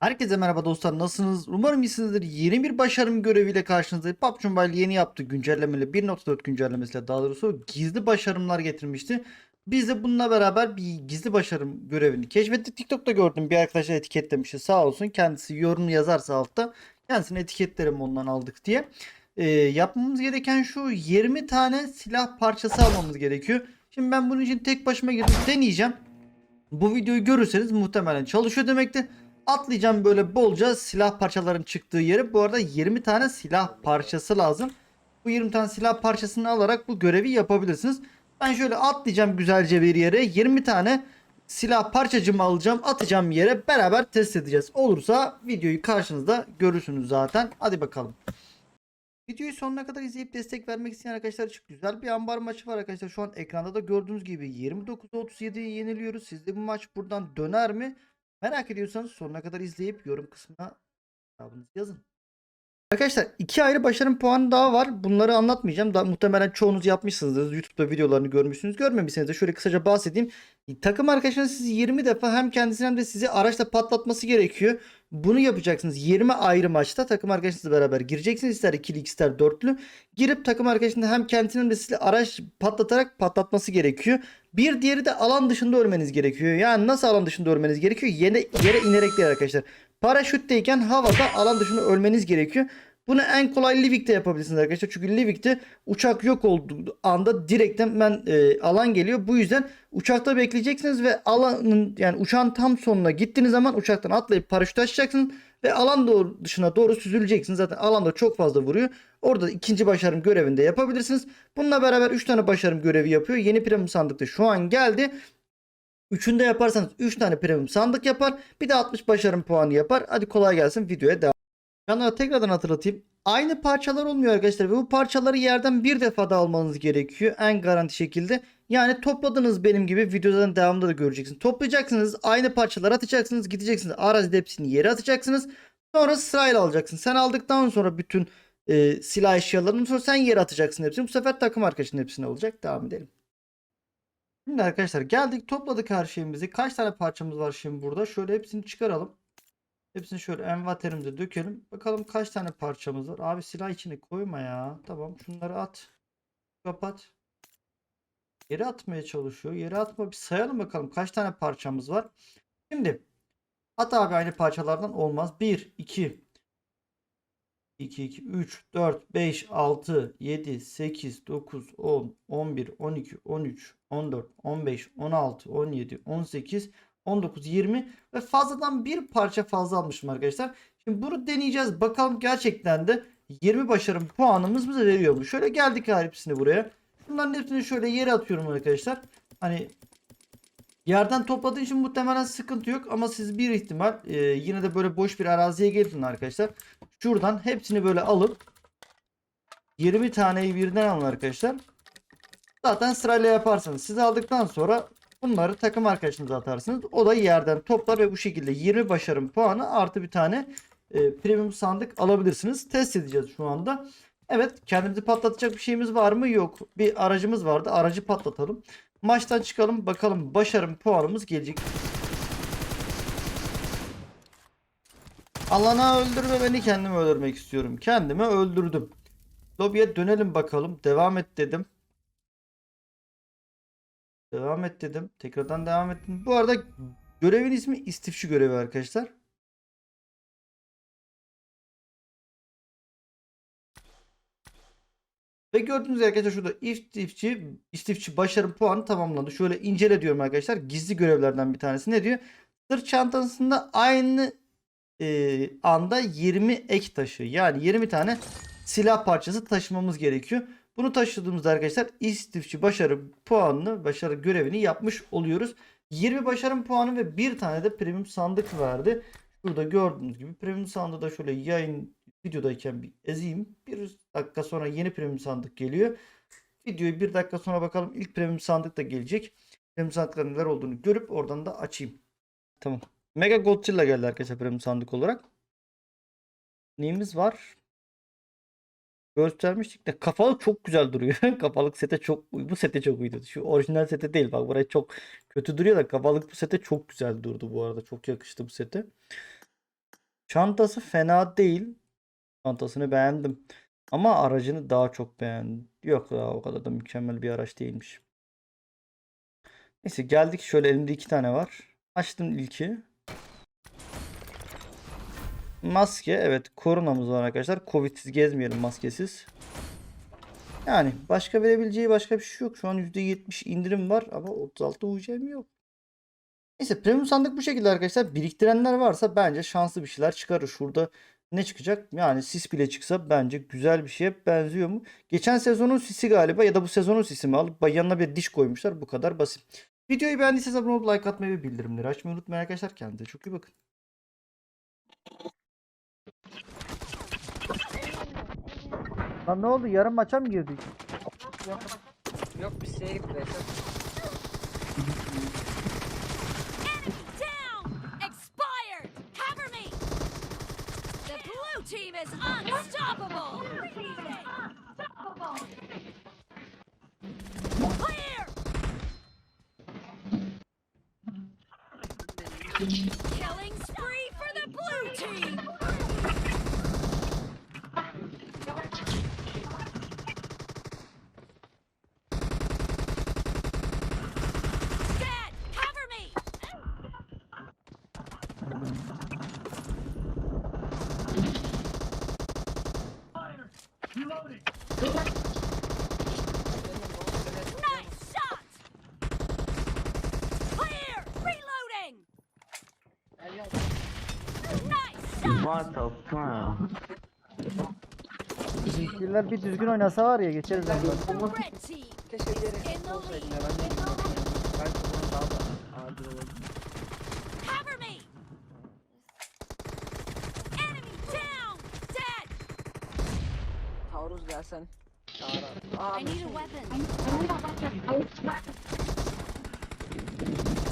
Herkese merhaba dostlar nasılsınız? Umarım iyisinizdir. Yeni bir başarım göreviyle karşınızdayım. PUBG Mobile yeni yaptı güncellemeyle 1.4 güncellemesiyle daha doğrusu gizli başarımlar getirmişti. Biz de bununla beraber bir gizli başarım görevini keşfettik. TikTok'ta gördüm bir arkadaşa etiketlemişti sağ olsun. Kendisi yorum yazarsa altta kendisine etiketlerim ondan aldık diye. Ee, yapmamız gereken şu 20 tane silah parçası almamız gerekiyor. Şimdi ben bunun için tek başıma girdim deneyeceğim. Bu videoyu görürseniz muhtemelen çalışıyor demektir. Atlayacağım böyle bolca silah parçaların çıktığı yere. Bu arada 20 tane silah parçası lazım. Bu 20 tane silah parçasını alarak bu görevi yapabilirsiniz. Ben şöyle atlayacağım güzelce bir yere. 20 tane silah parçacımı alacağım. Atacağım yere. Beraber test edeceğiz. Olursa videoyu karşınızda görürsünüz zaten. Hadi bakalım. Videoyu sonuna kadar izleyip destek vermek isteyen arkadaşlar için güzel bir ambar maçı var arkadaşlar. Şu an ekranda da gördüğünüz gibi 29'a 37'yi yeniliyoruz. Sizde bu maç buradan döner mi? Merak ediyorsanız sonuna kadar izleyip yorum kısmına cevabınızı yazın. Arkadaşlar iki ayrı başarım puanı daha var. Bunları anlatmayacağım. Daha muhtemelen çoğunuz yapmışsınızdır. YouTube'da videolarını görmüşsünüz. Görmemişseniz de şöyle kısaca bahsedeyim. Takım arkadaşınız sizi 20 defa hem kendisini hem de sizi araçla patlatması gerekiyor. Bunu yapacaksınız 20 ayrı maçta takım arkadaşınızla beraber gireceksiniz. İster ikili ister dörtlü. Girip takım arkadaşında hem kendisini hem de sizi araç patlatarak patlatması gerekiyor. Bir diğeri de alan dışında ölmeniz gerekiyor. Yani nasıl alan dışında ölmeniz gerekiyor? Yere, yere inerek değil arkadaşlar. Paraşütteyken havada alan dışında ölmeniz gerekiyor. Bunu en kolay Livik'te yapabilirsiniz arkadaşlar. Çünkü Livik'te uçak yok olduğu anda direkten ben e, alan geliyor. Bu yüzden uçakta bekleyeceksiniz ve alanın yani uçağın tam sonuna gittiğiniz zaman uçaktan atlayıp paraşüt açacaksınız ve alan doğru, dışına doğru süzüleceksiniz. Zaten alanda çok fazla vuruyor. Orada ikinci başarım görevinde yapabilirsiniz. Bununla beraber 3 tane başarım görevi yapıyor. Yeni premium sandıkta şu an geldi. Üçünde yaparsanız 3 tane premium sandık yapar. Bir de 60 başarım puanı yapar. Hadi kolay gelsin videoya devam. Kanala tekrardan hatırlatayım. Aynı parçalar olmuyor arkadaşlar ve bu parçaları yerden bir defa da almanız gerekiyor en garanti şekilde. Yani topladınız benim gibi videoların devamında da göreceksiniz. Toplayacaksınız aynı parçaları atacaksınız gideceksiniz arazide hepsini yere atacaksınız. Sonra sırayla alacaksın. Sen aldıktan sonra bütün e, silah eşyalarını sonra sen yere atacaksın hepsini. Bu sefer takım arkadaşının hepsine olacak. Devam edelim. Şimdi arkadaşlar geldik topladık her şeyimizi. Kaç tane parçamız var şimdi burada? Şöyle hepsini çıkaralım. Hepsini şöyle envanterimize dökelim. Bakalım kaç tane parçamız var. Abi silah içine koyma ya. Tamam şunları at. Kapat. Yere atmaya çalışıyor. Yere atma bir sayalım bakalım kaç tane parçamız var. Şimdi at abi aynı parçalardan olmaz. 1, 2, 2, 2, 3, 4, 5, 6, 7, 8, 9, 10, 11, 12, 13, 14, 15, 16, 17, 18, 19, 20 ve fazladan bir parça fazla almışım arkadaşlar. Şimdi bunu deneyeceğiz. Bakalım gerçekten de 20 başarım puanımız bize veriyor mu? Şöyle geldik hepsini buraya. Bunların hepsini şöyle yere atıyorum arkadaşlar. Hani yerden topladığı için muhtemelen sıkıntı yok ama siz bir ihtimal e, yine de böyle boş bir araziye gelin arkadaşlar. Şuradan hepsini böyle alıp 20 taneyi birden alın arkadaşlar. Zaten sırayla yaparsınız. Siz aldıktan sonra bunları takım arkadaşınıza atarsınız. O da yerden toplar ve bu şekilde 20 başarım puanı artı bir tane e, premium sandık alabilirsiniz. Test edeceğiz şu anda. Evet kendimizi patlatacak bir şeyimiz var mı? Yok. Bir aracımız vardı. Aracı patlatalım. Maçtan çıkalım. Bakalım başarım puanımız gelecek. Alana öldürme beni kendimi öldürmek istiyorum. Kendimi öldürdüm. Lobiye dönelim bakalım. Devam et dedim. Devam et dedim. Tekrardan devam ettim. Bu arada görevin ismi istifçi görevi arkadaşlar. Ve gördüğünüz gibi arkadaşlar şurada istifçi, istifçi başarım puanı tamamlandı. Şöyle incele diyorum arkadaşlar. Gizli görevlerden bir tanesi. Ne diyor? Sırt çantasında aynı e, anda 20 ek taşı. Yani 20 tane silah parçası taşımamız gerekiyor. Bunu taşıdığımızda arkadaşlar istifçi başarı puanını, başarı görevini yapmış oluyoruz. 20 başarım puanı ve bir tane de premium sandık verdi. Şurada gördüğünüz gibi premium sandığı da şöyle yayın videodayken bir ezeyim. Bir dakika sonra yeni premium sandık geliyor. Videoyu bir dakika sonra bakalım ilk premium sandık da gelecek. Premium sandıkların neler olduğunu görüp oradan da açayım. Tamam. Mega Godzilla geldi arkadaşlar premium sandık olarak. Neyimiz var? göstermiştik de kafalık çok güzel duruyor. kafalık sete çok bu sete çok uydu. Şu orijinal sete değil bak buraya çok kötü duruyor da kafalık bu sete çok güzel durdu bu arada. Çok yakıştı bu sete. Çantası fena değil. Çantasını beğendim. Ama aracını daha çok beğendim. Yok ya o kadar da mükemmel bir araç değilmiş. Neyse geldik şöyle elimde iki tane var. Açtım ilki. Maske evet koronamız var arkadaşlar. Covid'siz gezmeyelim maskesiz. Yani başka verebileceği başka bir şey yok. Şu an %70 indirim var ama 36 UC'm yok. Neyse premium sandık bu şekilde arkadaşlar. Biriktirenler varsa bence şanslı bir şeyler çıkarır. Şurada ne çıkacak? Yani sis bile çıksa bence güzel bir şeye benziyor mu? Geçen sezonun sisi galiba ya da bu sezonun sisi mi alıp yanına bir diş koymuşlar. Bu kadar basit. Videoyu beğendiyseniz abone olup like atmayı ve bildirimleri açmayı unutmayın arkadaşlar. Kendinize çok iyi bakın. Lan ne oldu? Yarın maça mı girdik? Yok bir şey gitti. Team is unstoppable! Clear! Killing spree for the blue team! What the fuck? Bizimkiler bir düzgün oynasa var ya geçeriz. team Keşke is direkt in the olsaydı lead. ya ben de bilmiyorum ya. Belki bunun daha da adil olur. Cover me! Enemy down! Dead! Taarruz gelsen. Çağır abi. Aa, I need a weapon.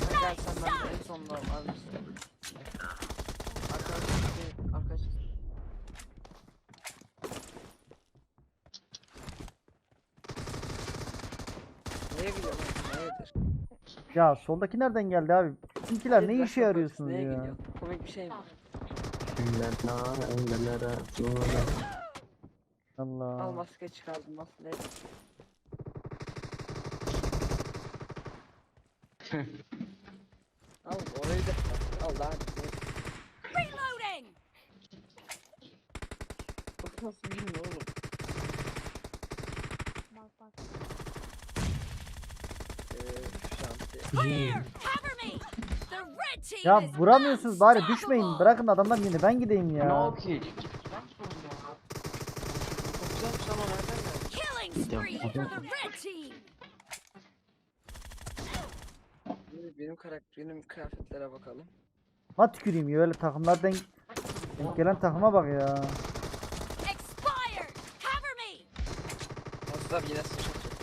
sen gelsen ben de en sonunda almıştım. Arkadaşlar bir arkadaş. Neye gidiyor lan? Neredir? Ya soldaki nereden geldi abi? Bizimkiler ne işe yarıyorsunuz Neye ya? gidiyor? Komik bir şey mi? Lana, engelere, sonra. Allah. Al maske çıkardım maske. Al orayı da al daha Reloading! Bak nasıl bilmiyor oğlum. Red team Ya vuramıyorsunuz bari düşmeyin. Bırakın adamlar yine ben gideyim ya. No kill. Çok güzelmiş ama nereden geldi? Team! Benim, karakter, benim kıyafetlere bakalım. Ha tüküreyim ya öyle takımlardan denk gelen takıma bak ya. Me! Aslar yine sıçratıyor.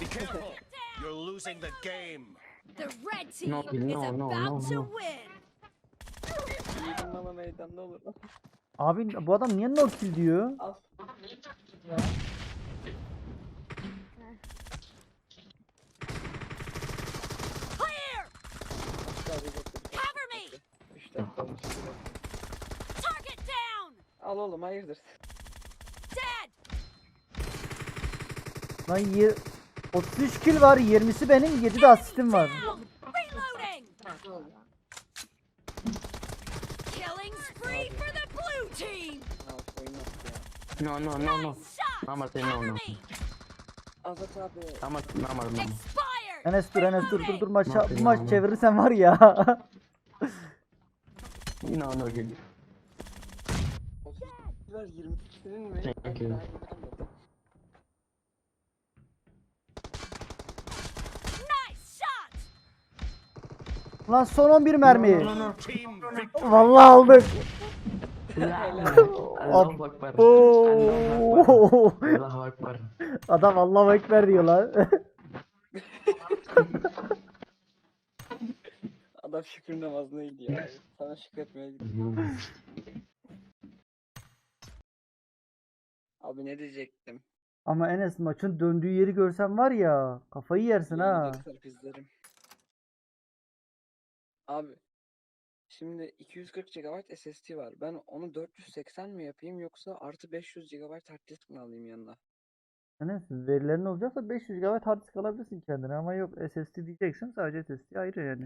Be careful. Losing the game. The red team No, is no, no, about no, to no. win! Meydanda olur. Abi bu adam niye no kill diyor? Al. Target down! Oğlum hayırdır. Dead! Lan ye- 33 kill var 20'si benim 7 de asistim var. No, no, no, no. No, Martin, no, no. Azat abi. No, Martin, no, Martin, no. Expired! Enes dur Enes dur dur dur maça, bu maç çevirirsen var ya. No, no kill. Otuzlar 28'inin mi? Lan son 11 mermi. Vallahi aldık. Allahu. Oo. Allahu. Adam Allahu Ekber diyor lan. Adam şükür namazına gidiyor. Sana şükretmeye gidiyor. Abi ne diyecektim? Ama Enes maçın döndüğü yeri görsen var ya kafayı yersin ha. İzlerim. Abi şimdi 240 GB SSD var. Ben onu 480 mi yapayım yoksa artı 500 GB hard disk mi alayım yanına? Enes verilerin olacaksa 500 GB hard disk alabilirsin kendine ama yok SSD diyeceksin sadece SSD ayrı yani.